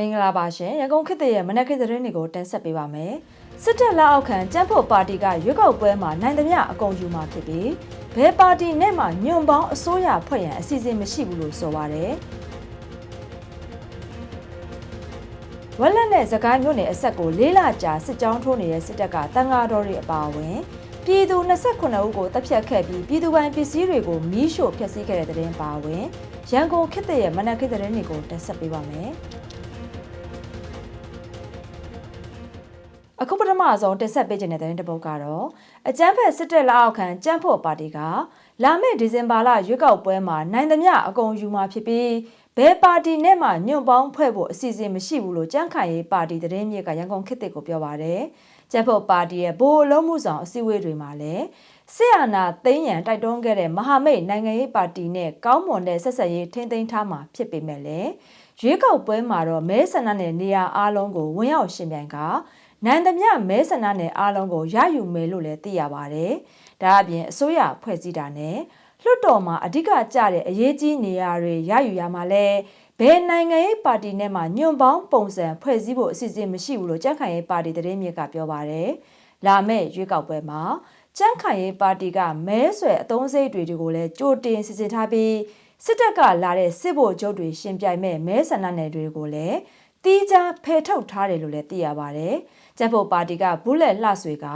မင်္ဂလာပါရှင်ရန်ကုန်ခေတ်သစ်ရဲ့မနက်ခေတ်သတင်းတွေကိုတင်ဆက်ပေးပါမယ်စစ်တပ်လက်အောက်ခံကျန်းဖို့ပါတီကရွေးကောက်ပွဲမှာနိုင်သမျှအကုန်ယူမှာဖြစ်ပြီးဘယ်ပါတီနဲ့မှညွန့်ပေါင်းအစိုးရဖွဲ့ရန်အစီအစဉ်မရှိဘူးလို့ဆိုပါတယ်ဝက်လက်နဲ့စကိုင်းမြို့နယ်အဆက်ကိုလေးလကြာစစ်ကြောင်းထိုးနေတဲ့စစ်တပ်ကတန်ဃာတော်တွေအပါအဝင်ပြည်သူ29ဦးကိုတပ်ဖြတ်ခဲ့ပြီးပြည်သူပိုင်ပစ္စည်းတွေကိုမီးရှို့ဖျက်ဆီးခဲ့တဲ့တဲ့တင်ပါဝင်ရန်ကုန်ခေတ်သစ်ရဲ့မနက်ခေတ်သတင်းတွေကိုတင်ဆက်ပေးပါမယ်။ အခုပထမဆုံးတင်ဆက်ပေးခြင်းတဲ့သတင်းတစ်ပုဒ်ကတော့အကြမ်းဖက်စစ်တပ်လက်အောက်ခံကြမ်းဖို့ပါတီကလာမယ့်ဒီဇင်ဘာလရွေးကောက်ပွဲမှာနိုင်သမျှအကုန်ယူမှာဖြစ်ပြီးဘယ်ပါတီနဲ့မှညွန့်ပေါင်းဖွဲ့ဖို့အစီအစဉ်မရှိဘူးလို့ကြန့်ခိုင်ရေးပါတီသတင်းမြစ်ကရန်ကုန်ခေတ်တစ်ကိုပြောပါတယ်။ကြမ်းဖို့ပါတီရဲ့ဘိုးအလုံးမှုဆောင်အစည်းအဝေးတွေမှာလည်းဆီယနာသိန်းရန်တိုက်တွန်းခဲ့တဲ့မဟာမိတ်နိုင်ငံရေးပါတီနဲ့ကောင်းမွန်တဲ့ဆက်ဆက်ရေးထိန်းသိမ်းထားမှာဖြစ်ပေမဲ့လည်းရွေးကောက်ပွဲမှာတော့မဲဆန္ဒနယ်နေရာအားလုံးကိုဝင်ရောက်ရှင်ပြိုင်က နိုင်သမျှမဲဆန္ဒနယ်အားလုံးကိုရယူမယ်လို့လည်းသိရပါတယ်။ဒါအပြင်အစိုးရဖွဲ့စည်းတာနဲ့လွှတ်တော်မှာအဓိကကျတဲ့အရေးကြီးနေရာတွေရယူရမှာလဲဘယ်နိုင်ငံရေးပါတီနဲ့မှညွန့်ပေါင်းပုံစံဖွဲ့စည်းဖို့အစီအစဉ်မရှိဘူးလို့ကြန့်ခိုင်ရေးပါတီသတင်းမြစ်ကပြောပါတယ်။လာမယ့်ရွေးကောက်ပွဲမှာကြန့်ခိုင်ရေးပါတီကမဲဆွယ်အသုံးစိတ်တွေကိုလည်းကြိုတင်စီစဉ်ထားပြီးစစ်တပ်ကလာတဲ့စစ်ဗိုလ်ချုပ်တွေရှင်ပြိုင်မဲ့မဲဆန္ဒနယ်တွေကိုလည်းတီးခြားဖယ်ထုတ်ထားတယ်လို့လည်းသိရပါတယ်။ကျန်းဖို့ပါတီကဘူးလက်လှဆွေက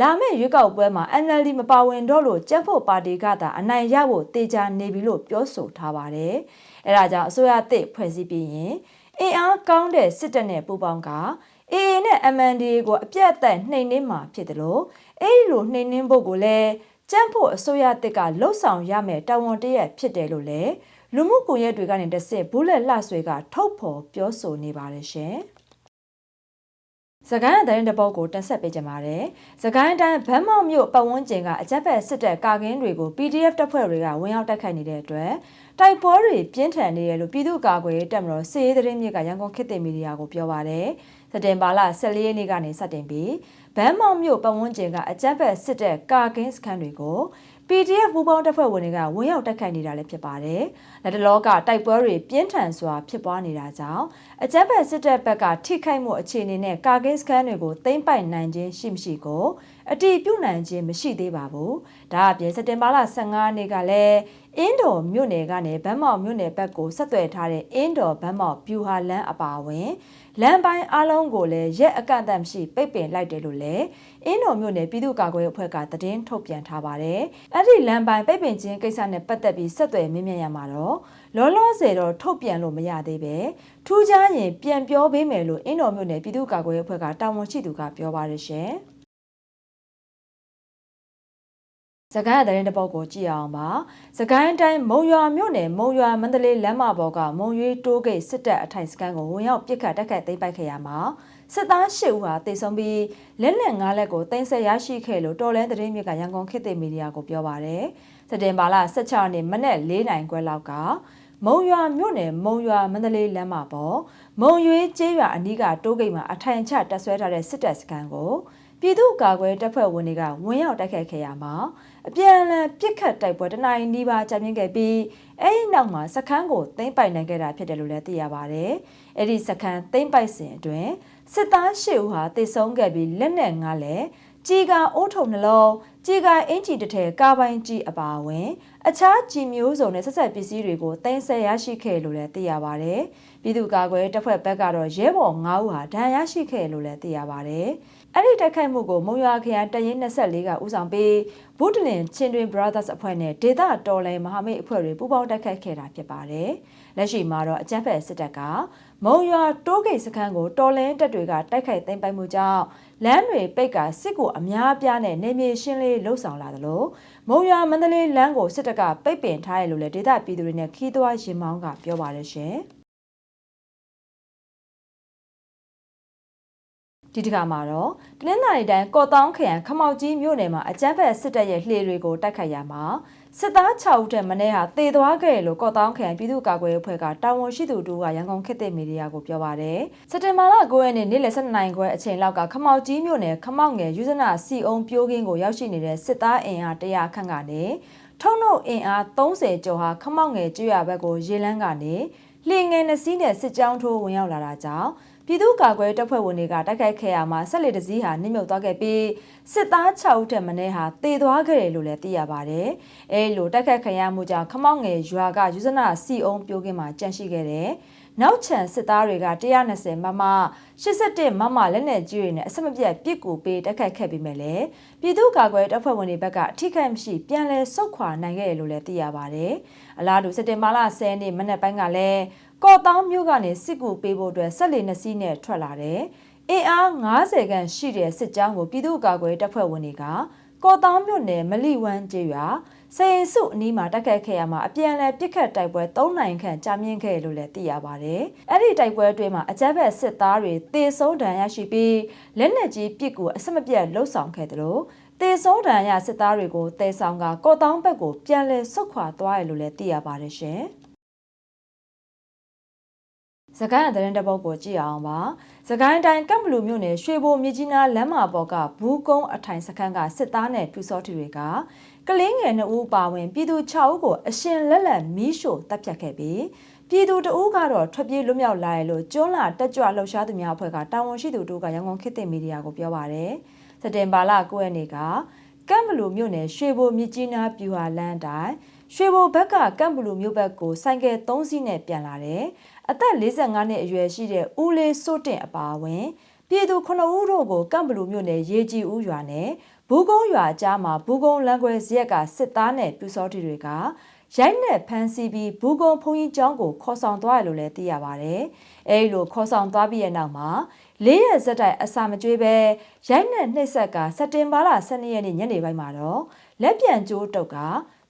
လာမယ့်ရွေးကောက်ပွဲမှာ NLD မပါဝင်တော့လို့ကျန်းဖို့ပါတီကသာအနိုင်ရဖို့တေချာနေပြီလို့ပြောဆိုထားပါတယ်။အဲဒါကြောင့်အစိုးရအသစ်ဖွဲ့စည်းပြီးရင်အင်အားကောင်းတဲ့စစ်တပ်နဲ့ပူးပေါင်းက AA နဲ့ MNDA ကိုအပြတ်အသတ်နှိမ်နင်းမှာဖြစ်တယ်လို့အဲဒီလိုနှိမ်နင်းဖို့ကိုလည်းကျန်းဖို့အစိုးရအသစ်ကလှုပ်ဆောင်ရမယ်တာဝန်တရက်ဖြစ်တယ်လို့လည်းလူမှုကွန်ရက်တွေကနေတဆင့်ဘူးလက်လှဆွေကထုတ်ဖော်ပြောဆိုနေပါတယ်ရှင်။ စကိုင်းတိုင်းတစ်ပုတ်ကိုတင်ဆက်ပေးကြပါမယ်။စကိုင်းတိုင်းဗန်းမောက်မြို့ပတ်ဝန်းကျင်ကအကြက်ဖက်စစ်တပ်ကာကင်းတွေကို PDF တပ်ဖွဲ့တွေကဝင်ရောက်တိုက်ခိုက်နေတဲ့အတွက်တိုက်ပွဲတွေပြင်းထန်နေတယ်လို့ပြည်သူ့ကာကွယ်ရေးတပ်မတော်စစ်ရေးသတင်းမြစ်ကရန်ကုန်ခေတ်သစ်မီဒီယာကိုပြောပါရယ်။စက်တင်ဘာလ14ရက်နေ့ကနေစတင်ပြီးဗန်းမောက်မြို့ပတ်ဝန်းကျင်ကအကြက်ဖက်စစ်တပ်ကာကင်းစခန်းတွေကို PDF ဘူပေါင်းတပ်ဖွဲ့ဝင်တွေကဝင်ရောက်တိုက်ခိုက်နေတာလည်းဖြစ်ပါတယ်။လက်တလောကတိုက်ပွဲတွေပြင်းထန်စွာဖြစ်ပွားနေတာကြောင့်အကြမ်းဖက်စစ်တပ်ဘက်ကထိခိုက်မှုအခြေအနေနဲ့ကာကင်းစခန်းတွေကိုသိမ်းပိုက်နိုင်ခြင်းရှိမရှိကို အတိပြုနိုင်ခြင်းမရှိသေးပါဘူး။ဒါအပြင်စက်တင်ဘာလ15ရက်နေ့ကလည်းအင်းတော်မြို့နယ်ကနေဗန်းမောက်မြို့နယ်ဘက်ကိုဆက်သွယ်ထားတဲ့အင်းတော်ဗန်းမောက်ပြူဟာလန်းအပါအဝင်လမ်းပိုင်းအလုံးကိုလည်းရက်အကန့်အသတ်မရှိပိတ်ပင်လိုက်တယ်လို့လည်းအင်းတော်မြို့နယ်ပြည်သူ့ကာကွယ်ရေးအဖွဲ့ကသတင်းထုတ်ပြန်ထားပါတယ်။အဲ့ဒီလမ်းပိုင်းပိတ်ပင်ခြင်းကိစ္စနဲ့ပတ်သက်ပြီးဆက်သွယ်မြင်မြန်ရမှာတော့လောလောဆယ်တော့ထုတ်ပြန်လို့မရသေးပဲထူးခြားရင်ပြန်ပြောပေးမယ်လို့အင်းတော်မြို့နယ်ပြည်သူ့ကာကွယ်ရေးအဖွဲ့ကတာဝန်ရှိသူကပြောပါရရှင်။ စကိုင်းသတင်းတစ်ပုဒ်ကိုကြည့်အောင်ပါစကိုင်းတိုင်းမုံရွာမြို့နယ်မုံရွာမန္တလေးလမ်းမပေါ်ကမုံရွေးတိုးဂိတ်စစ်တပ်အထိုင်စခန်းကိုဝင်ရောက်ပစ်ခတ်တိုက်ခိုက်သိမ်းပိုက်ခဲ့ရမှာစစ်သား၈ဦးဟာတေဆုံးပြီးလက်နက်၅လက်ကိုတင်ဆက်ရရှိခဲ့လို့တော်လန်းသတင်းမြစ်ကရန်ကုန်ခေတ်သစ်မီဒီယာကိုပြောပါရယ်စက်တင်ဘာလ16ရက်နေ့မနက်၄နိုင်ခွဲလောက်ကမုံရွာမြို့နယ်မုံရွာမန္တလေးလမ်းမပေါ်မုံရွေးကျေးရွာအနီးကတိုးဂိတ်မှာအထိုင်ချတပ်ဆွဲထားတဲ့စစ်တပ်စခန်းကိုပြည်သူ့ကာကွယ်တပ်ဖွဲ့ဝင်တွေကဝင်ရောက်တိုက်ခိုက်ခဲ့ရမှာ အပြန်အလှန်ပစ်ခတ်တိုက်ပွဲတနင်္လာနေ့ပါကြာမြင့်ခဲ့ပြီးအဲဒီနောက်မှာစခန်းကိုသိမ်းပိုက်နိုင်ခဲ့တာဖြစ်တယ်လို့လည်းသိရပါဗျ။အဲဒီစခန်းသိမ်းပိုက်စဉ်အတွင်းစစ်သား၈ဦးဟာတေဆုံးခဲ့ပြီးလက်နက်၅လက်ကြီးကအိုးထုံနှလုံး ကြီးကအင်ဂျီတစ်ထည်ကားပိုင်းကြီးအပါအဝင် အခြားကြီးမျိုးစုံနဲ့ဆက်ဆက်ပစ္စည်းတွေကိုတင်ဆက်ရရှိခဲ့လို့လည်းသိရပါဗျ။ပြည်သူ့ကာကွယ်တပ်ဖွဲ့ဘက်ကတော့ရဲဘော်9ဦးဟာဒဏ်ရာရှိခဲ့လို့လည်းသိရပါဗျ။အဲ့ဒီတိုက်ခိုက်မှုကိုမုံရွာခရိုင်တရင်24ကဦးဆောင်ပြီးဘုဒ္ဓလင်ချင်းတွင် Brothers အဖွဲ့နဲ့ဒေတာတော်လိုင်းမဟာမိတ်အဖွဲ့တွေပူးပေါင်းတိုက်ခိုက်ခဲ့တာဖြစ်ပါတယ်။လက်ရှိမှာတော့အကြမ်းဖက်စစ်တပ်ကမုံရွာတိုးဂိတ်စခန်းကိုတော်လင်းတပ်တွေကတိုက်ခိုက်သိမ်းပိုက်မှုကြောင့် လမ်းတွေပိတ်ကစစ်ကိုအများအပြားနဲ့နေမြေရှင်းလေးလှုပ်ဆောင်လာသလိုမုံရွာမန္တလေးလမ်းကိုစစ်တပ်ကပိတ်ပင်ထားရလို့လည်းဒေသပြည်သူတွေနဲ့ခီးသွွားရင်မောင်းကပြောပါတယ်ရှင်။ဒီတစ်ခါမှာတော့တနင်္လာရီတိုင်းကော့တောင်းခရိုင်ခမောက်ကြီးမြို့နယ်မှာအကြမ်းဖက်စစ်တပ်ရဲ့လှေတွေကိုတိုက်ခိုက်ရမှာ စစ်သား6ဦးထက်မင်းဟာတေသွားခဲ့လို့ကော့တောင်းခရိုင်ပြည်သူ့ကာကွယ်ရေးအဖွဲ့ကတာဝန်ရှိသူတို့ကရန်ကုန်ခေတ်သစ်မီဒီယာကိုပြောပါတယ်စက်တင်ဘာလ9ရက်နေ့နေ့လယ်12နိုင်ခွဲအချိန်လောက်ကခမောက်ကြီးမြို့နယ်ခမောက်ငယ်ယူဇနာစီအုံပြိုးကင်းကိုရောက်ရှိနေတဲ့စစ်သားအင်အား100ခန့်ကနေထုံနှုတ်အင်အား30ကျော်ဟာခမောက်ငယ်ကျွရဘက်ကိုရေလန်းကနေလှေငယ်နှစ်စီးနဲ့စစ်ကြောင်းထိုးဝင်ရောက်လာတာကြောင့် ပြည်သူ့ကာကွယ်တပ်ဖွဲ့ဝင်တွေကတိုက်ခိုက်ခဲ့ရမှာဆက်လက်တစည်းဟာနှိမ့်မြုပ်သွားခဲ့ပြီးစစ်သား6ဦးထက်မင်းဟာတေသွားခဲ့တယ်လို့လည်းသိရပါတယ်။အဲလိုတိုက်ခိုက်ခံရမှုကြောင့်ခမောက်ငယ်ရွာကယူဇနာစီအုံပြိုကင်းမှာကြန့်ရှိခဲ့တယ်။ နောက်ချန်စစ်သားတွေက120မမ81မမလက်နက်ကြီးတွေနဲ့အဆက်မပြတ်ပစ်ကူပေးတိုက်ခိုက်ခဲ့ပြီးမြဲလေပြည်သူ့ကာကွယ်တပ်ဖွဲ့ဝင်တွေဘက်ကအထိခိုက်မရှိပြန်လည်ဆုတ်ခွာနိုင်ခဲ့တယ်လို့လည်းသိရပါတယ်။အလားတူစက်တင်ဘာလ10ရက်နေ့မနက်ပိုင်းကလည်းကော့တောင်းမြို့ကနေစစ်ကူပေးဖို့အတွက်ဆက်လီနှစ်စီးနဲ့ထွက်လာတယ်။အင်အား90ခန့်ရှိတဲ့စစ်ကြောင်းကိုပြည်သူ့ကာကွယ်တပ်ဖွဲ့ဝင်တွေကကော့တောင်းမြို့နယ်မလိဝမ်းကျေးရွာ စရင်စုအနီးမှာတက်ခတ်ခဲ့ရမှာအပြန်အလှန်ပစ်ခတ်တိုက်ပွဲ၃နိုင်ခန့်ကြာမြင့်ခဲ့လို့လည်းသိရပါတယ်။အဲ့ဒီတိုက်ပွဲအတွင်းမှာအကြမ်းဖက်စစ်သားတွေတေဆုံးဒဏ်ရာရှိပြီးလက်နက်ကြီးပစ်ကူအဆက်မပြတ်လှုပ်ဆောင်ခဲ့တယ်လို့တေဆုံးဒဏ်ရာစစ်သားတွေကိုတေဆောင်ကကော့တောင်းဘက်ကိုပြန်လည်ဆုတ်ခွာသွားရလို့လည်းသိရပါတယ်ရှင်။စကိုင်းအသတင်းတပုတ်ကိုကြည့်အောင်ပါ။စကိုင်းတိုင်းကပ်ဘလူမြို့နယ်ရွှေဘိုမြကြီးနားလမ်းမပေါ်ကဘူးကုန်းအထိုင်စခန်းကစစ်သားနဲ့ပြူစောထီတွေက ကလင်းငယ်နှစ်ဦးပါဝင်ပြည်သူ6ဦးကိုအရှင်လက်လက်မီးရှို့တပ်ဖြတ်ခဲ့ပြီးပြည်သူတဦးကတော့ထွက်ပြေးလွတ်မြောက်လာတယ်လို့ကျွန်းလာတက်ကြွလှုပ်ရှားသူများအဖွဲ့ကတာဝန်ရှိသူတို့ကရန်ကုန်ခေတ်သစ်မီဒီယာကိုပြောပါရယ်စက်တင်ဘာလ9ရက်နေ့ကကမ်ဘလူမြို့နယ်ရွှေဘိုမြကြီးနားပြူဟာလန်းတိုင်းရွှေဘိုဘက်ကကမ်ဘလူမြို့ဘက်ကိုဆိုင်ကယ်3စီးနဲ့ပြန်လာတယ်။အသက်45နှစ်အရွယ်ရှိတဲ့ဦးလေးစိုးတင်အပါအဝင်ပြည်သူ9ဦးတို့ကိုကမ်ဘလူမြို့နယ်ရေကြီးဦးရွာနဲ့ ဘူကုန်းရွာကြားမှာဘူကုန်းလမ်းခွဲဇရက်ကစစ်သားနဲ့ပြူစောတီတွေကရိုက်နဲ့ဖမ်းဆီးပြီးဘူကုန်းဘုံကြီးကျောင်းကိုခေါ်ဆောင်သွားရလို့လည်းသိရပါဗျ။အဲဒီလိုခေါ်ဆောင်သွားပြီးတဲ့နောက်မှာလေးရက်ဇက်တိုင်အစာမကျွေးပဲရိုက်နဲ့နှိပ်ဆက်ကစက်တင်ဘာလ12ရက်နေ့ညနေပိုင်းမှာတော့လက်ပြန်ကျိုးတုတ်က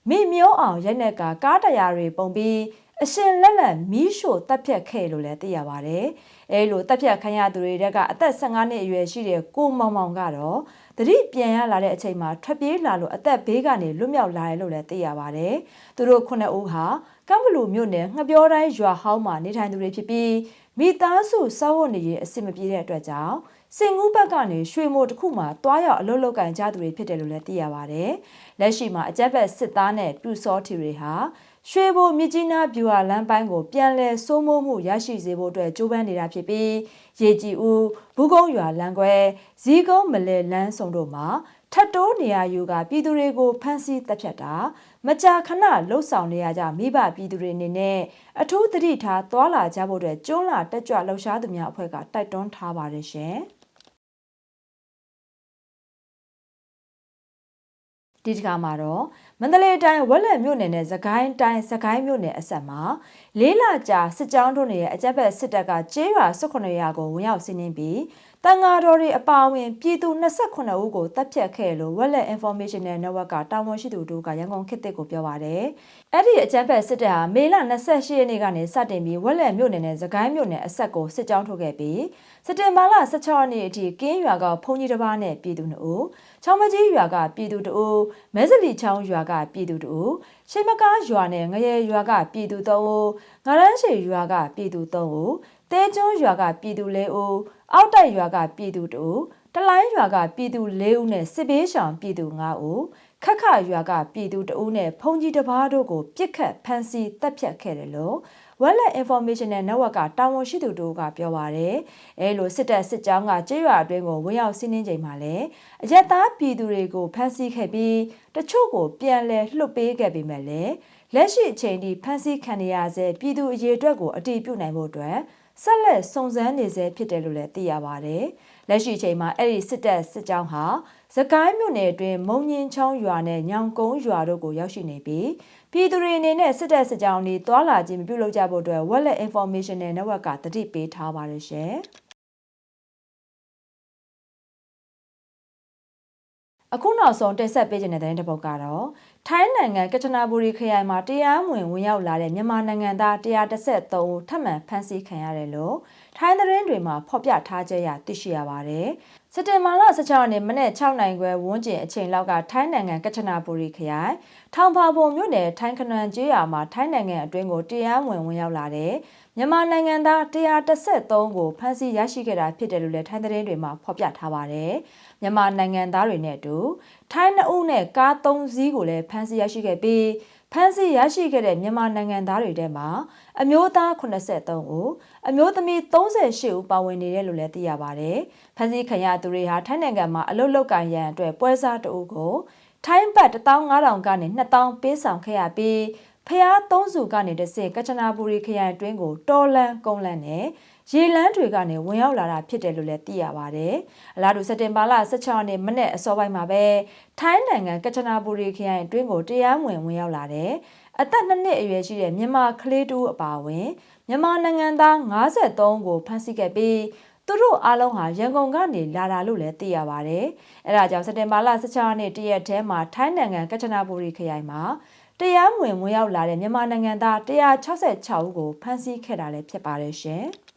မိမျိုးအောင်ရိုက်နဲ့ကကားတရားတွေပုံပြီး အရှင်လက်လက်မီးရှို့တပ်ဖြတ်ခဲ့လို့လည်းသိရပါဗျ။အဲလိုတပ်ဖြတ်ခံရသူတွေကအသက်15နှစ်အရွယ်ရှိတဲ့ကိုမောင်မောင်ကတော့တတိပြန်ရလာတဲ့အချိန်မှာထွက်ပြေးလာလို့အသက်ဘေးကနေလွတ်မြောက်လာတယ်လို့လည်းသိရပါဗျ။သူတို့ခုနှစ်ဦးဟာကမ်ဘလူမြို့နယ်ငှပြောတိုင်းရွာဟောင်းမှာနေထိုင်သူတွေဖြစ်ပြီးမိသားစုစောဝတ်နေရေးအဆင်မပြေတဲ့အတွက်ကြောင့်စင်ကူးဘက်ကနေရွှေမိုတစ်ခုမှာတွားရောက်အလုပ်လုပ်ကင်ကြသူတွေဖြစ်တယ်လို့လည်းသိရပါဗျ။လက်ရှိမှာအကြက်ဘက်စစ်သားနဲ့ပြူစောထီတွေဟာ ရွှေဘိုမြကြီးနားဗျူဟာလမ်းပိုင်းကိုပြန်လည်စိုးမိုးမှုရရှိစေဖို့အတွက်ကြိုးပမ်းနေတာဖြစ်ပြီးရေကြည်ဦးဘူးကုန်းရွာလမ်းခွဲဇီးကုန်းမလဲလမ်းဆောင်တို့မှာထတ်တိုးနေရာယူကပြည်သူတွေကိုဖမ်းဆီးတပ်ဖြတ်တာမကြာခဏလှုပ်ဆောင်နေရကြမိဘပြည်သူတွေအနေနဲ့အထူးသတိထားသွာလာကြဖို့အတွက်ကျွန်းလာတက်ကြွလှုပ်ရှားသူများအဖွဲ့ကတိုက်တွန်းထားပါတယ်ရှင်။ဒီတခါမှာတော့ မန္တလေးတိုင်းဝက်လက်မြို့နယ်နဲ့သခိုင်းတိုင်းသခိုင်းမြို့နယ်အဆက်မှာလေးလကြာစစ်ကြောင်းတို့နေတဲ့အကြက်ဘက်စစ်တပ်ကကျေးရွာ18ရွာကိုဝင်ရောက်စီးနင်းပြီး တန်ဃာတော်တွေအပါအဝင်ပြည်သူ28ဦးကိုတပ်ဖြတ်ခဲ့လို့ Wallet Informational Network ကတာဝန်ရှိသူတို့ကရန်ကုန်ခေတ်သစ်ကိုပြောပါတယ်။အဲ့ဒီအကြမ်းဖက်စစ်တပ်ဟာမေလ28ရက်နေ့ကနေစတင်ပြီး Wallet မြို့နယ်နဲ့သခိုင်းမြို့နယ်အဆက်ကိုစစ်ကြောင်းထုတ်ခဲ့ပြီးစက်တင်ဘာလ16ရက်နေ့အထိကင်းရွာကဖုန်ကြီးတစ်ပါးနဲ့ပြည်သူ2ဦးချောင်းမကြီးရွာကပြည်သူ2ဦးမဲစလီချောင်းရွာကပြည်သူ2ဦးရှိမကားရွာနဲ့ငရဲရွာကပြည်သူ3ဦးငရန်းရှိရွာကပြည်သူ3ဦးတဲကျွန်းရွာကပြည်သူ4ဦး အောက်တိုက်ရွာကပြည်သူ2ဦးတလိုင်းရွာကပြည်သူ4ဦးနဲ့စစ်ဘေးရှောင်ပြည်သူ5ဦးခက်ခရွာကပြည်သူ2ဦးနဲ့ဖုန်ကြီးတစ်ပါးတို့ကိုပြစ်ခတ်ဖမ်းဆီးတပ်ဖြတ်ခဲ့တယ်လို့ Wallet Informational Network ကတာဝန်ရှိသူတို့ကပြောပါရယ်အဲလိုစစ်တပ်စစ်ကြောင်းကကြေးရွာအတွင်းကိုဝင်ရောက်စီးနင်းချိန်မှာလည်းအရက်သားပြည်သူတွေကိုဖမ်းဆီးခဲ့ပြီးတချို့ကိုပြန်လည်လွှတ်ပေးခဲ့ပေမဲ့လည်းလက်ရှိအချိန်ထိဖမ်းဆီးခံရဆဲပြည်သူအရေးအတွက်ကိုအတည်ပြုနိုင်ဖို့အတွက် ဆက်လက်စုံစမ်းနေဆဲဖြစ်တယ်လို့လည်းသိရပါတယ်။လက်ရှိအချိန်မှာအဲ့ဒီစစ်တပ်စစ်ကြောင်းဟာသကိုင်းမြို့နယ်အတွင်းမုံညင်းချောင်းရွာနဲ့ညောင်ကုန်းရွာတို့ကိုရောက်ရှိနေပြီးပြည်သူတွေအနေနဲ့စစ်တပ်စစ်ကြောင်းတွေတွာလာခြင်းမပြုလုပ်ကြဖို့အတွက် Wallet Informational Network ကတတိပေးထားပါတယ်ရှင်။ အခုနောက်ဆုံးတက်ဆက်ပေးခြင်းတဲ့တဲ့တစ်ပုဒ်ကတော့ထိုင်းနိုင်ငံကချနာဘူရီခရိုင်မှာတရားမဝင်ဝင်ရောက်လာတဲ့မြန်မာနိုင်ငံသား133ဦးထပ်မံဖမ်းဆီးခံရတယ်လို့ထိုင်းသတင်းတွေမှာဖော်ပြထားကြရသိရှိရပါတယ်။ စက်တင်ဘာလ16ရက်နေ့မနေ့6နိုင်ခွဲဝန်းကျင်အချိန်လောက်ကထိုင်းနိုင်ငံကချနာဘူရီခရိုင်ထောင်ဖာပုံမြို့နယ်ထိုင်းခနွန်ကျေးရွာမှာထိုင်းနိုင်ငံအတွင်းကိုတရားဝင်ဝင်ရောက်လာတဲ့မြန်မာနိုင်ငံသား133ကိုဖမ်းဆီးရရှိခဲ့တာဖြစ်တယ်လို့လည်းထိုင်းသတင်းတွေမှာဖော်ပြထားပါတယ်။မြန်မာနိုင်ငံသားတွေနဲ့အတူထိုင်းနှစ်ဦးနဲ့ကား3စီးကိုလည်းဖမ်းဆီးရရှိခဲ့ပြီး ဖမ်းဆီးရရှိခဲ့တဲ့မြန်မာနိုင်ငံသားတွေထဲမှာအမျိုးသား83ဦးအမျိုးသမီး38ဦးပါဝင်နေတယ်လို့လည်းသိရပါတယ်။ဖမ်းဆီးခံရသူတွေဟာထိုင်းနိုင်ငံမှာအလုတ်လောက်ကန်ရန်အတွက်ပွဲစားတအုပ်ကိုထိုင်းဘတ်15000ကနေ2000ပေးဆောင်ခဲ့ရပြီးဖျားသုံးစုကနေတဆင့်ကချနာပူရီခရိုင်အတွင်းကိုတော်လန်ကုန်းလန်နဲ့ ရေလန်းတွေကနေဝင်ရောက်လာတာဖြစ်တယ်လို့လည်းသိရပါတယ်။အလားတူစက်တင်ဘာလ16ရက်နေ့မနေ့အစောပိုင်းမှာပဲထိုင်းနိုင်ငံကချနာပူရီခရိုင်အတွင်းကိုတရားဝင်ဝင်ရောက်လာတဲ့အသက်2နှစ်အရွယ်ရှိတဲ့မြန်မာကလေးတူအပါအဝင်မြန်မာနိုင်ငံသား53ကိုဖမ်းဆီးခဲ့ပြီးသူတို့အားလုံးဟာရန်ကုန်ကနေလာတာလို့လည်းသိရပါတယ်။အဲဒါကြောင့်စက်တင်ဘာလ16ရက်နေ့တရက်တည်းမှာထိုင်းနိုင်ငံကချနာပူရီခရိုင်မှာတရားမဝင်ဝင်ရောက်လာတဲ့မြန်မာနိုင်ငံသား166ဦးကိုဖမ်းဆီးခဲ့တာလည်းဖြစ်ပါတယ်ရှင်။